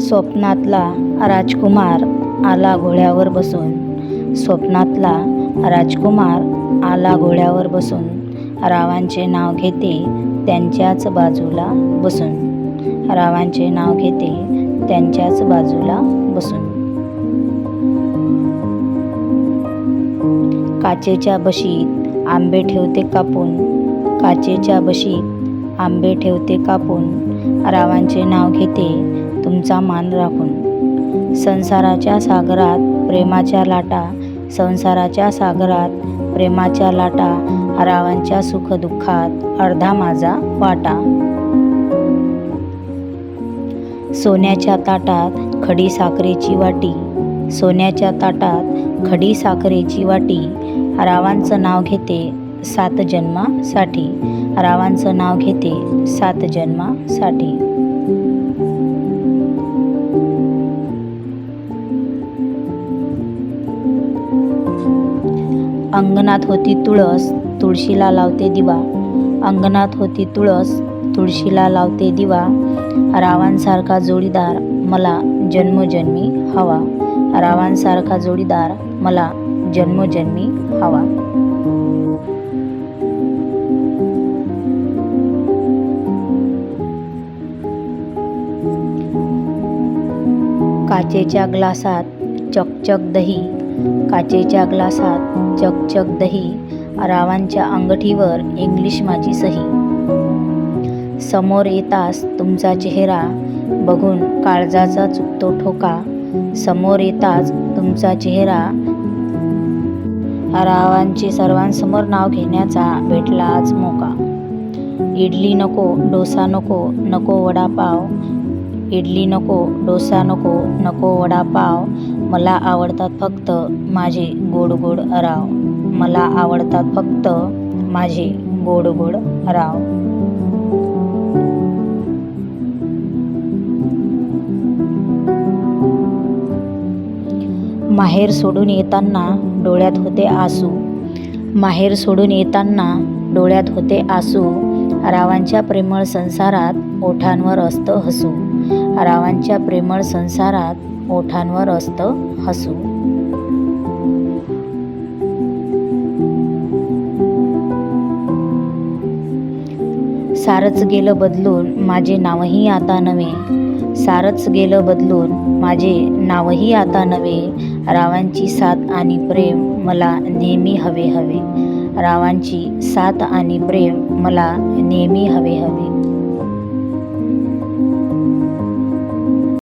स्वप्नातला राजकुमार आला घोड्यावर बसून. स्वप्नातला राजकुमार आला घोड्यावर बसून. रावांचे नाव घेते त्यांच्याच बाजूला बसून. रावांचे नाव घेते त्यांच्याच बाजूला बसून. काचेच्या बशीत आंबे ठेवते कापून. काचेच्या बशीत आंबे ठेवते कापून. रावांचे नाव घेते तुमचा मान राखून. संसाराच्या सागरात प्रेमाच्या लाटा संसाराच्या सागरात प्रेमाच्या लाटा रावांच्या सुखदुःखात अर्धा माझा वाटा. सोन्याच्या ताटात खडी साखरेची वाटी सोन्याच्या ताटात खडी साखरेची वाटी रावांचं नाव घेते सात जन्मासाठी रावांचं नाव घेते सात जन्मासाठी. अंगणात होती तुळस तुळशीला लावते दिवा. अंगणात होती तुळस तुळशीला लावते दिवा. रावांसारखा जोडीदार मला जन्मोजन्मी हवा. रावांसारखा जोडीदार मला जन्मोजन्मी हवा. काचेच्या ग्लासात चकचक दही काचेच्या ग्लासात चकचक दही रावांच्या अंगठीवर इंग्लिश माझी सही. समोर येतास तुमचा चेहरा बघून काळजाचा चुकतो ठोका. समोर येताच तुमचा चेहरा रावांचे सर्वांसमोर नाव घेण्याचा भेटला आज मोका. इडली नको डोसा नको नको वडापाव इडली नको डोसा नको नको वडापाव. मला आवडतात फक्त माझे गोड गोड राव. मला आवडतात फक्त माझे गोड गोड राव. माहेर सोडून येताना डोळ्यात होते आसू. माहेर सोडून येताना डोळ्यात होते आसू. रावांच्या प्रेमळ संसारात ओठांवर असतं हसू. रावांच्या प्रेमळ संसारात ओठांवर असतं हसू. सारच गेलं बदलून माझे नावही आता नवे सारच गेलं बदलून माझे नावही आता नवे रावांची साथ आणि प्रेम मला नेहमी हवे हवे. रावांची साथ आणि प्रेम मला नेहमी हवे हवे.